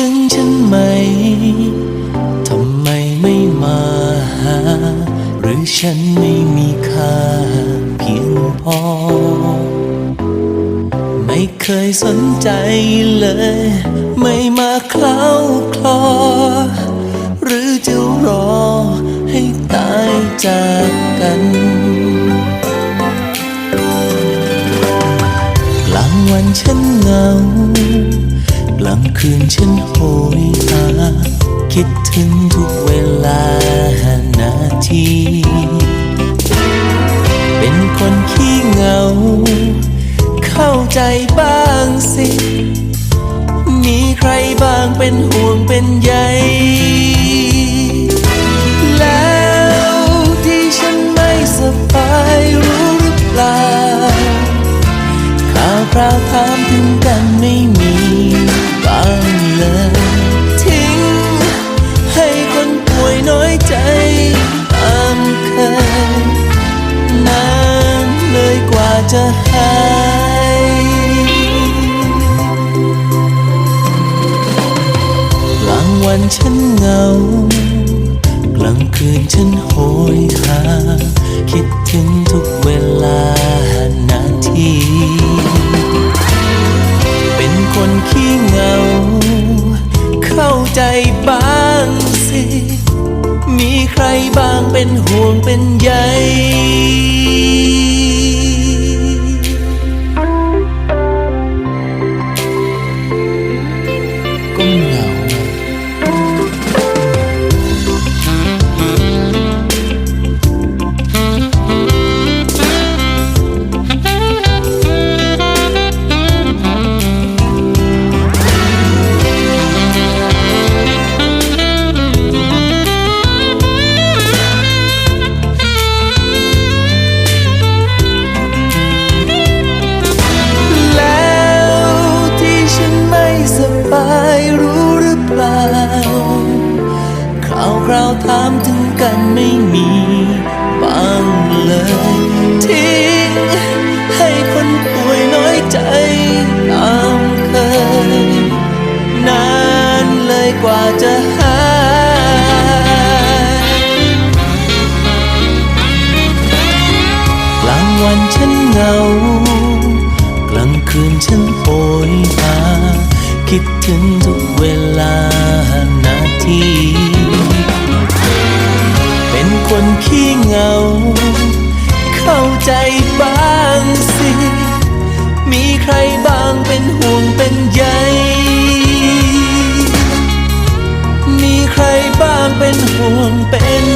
ถึงฉันไหม ทำไมไม่มาหา หรือฉันไม่มีค่าเพียงพอ ไม่เคยสนใจเลย ไม่มาเคล้าคลอ หรือจะรอให้ตายจากกันกลางวันฉันเหงา กลางคืนฉันโหยหาคิดถึงทุกเวลานาที เป็นคนขี้เหงา เข้าใจบ้างสิ มีใครบ้างเป็นห่วงเป็นใยแล้วที่ฉันไม่สบายรู้หรือเปล่าข่าวคราวถามถึงกัน นานเลยกว่าจะหายกลางวันฉันเหงา กลางคืนฉันโหยหา คิดถึงทุกเวลา ใครบ้างเป็นห่วงเป็นใย สบายรู้หรือเปล่าข่าวคราวถามถึงกันไม่มีบ้างเลยทิ้งให้คนป่วยน้อยใจตามเคย นานเลยกว่าจะหายกลางวันฉันเหงากลางคืนฉัน ถึงทุกเวลานาที เป็นคนขี้เหงา เข้าใจบ้างสิ มีใครบ้างเป็นห่วงเป็นใย มีใครบ้างเป็นห่วงเป็น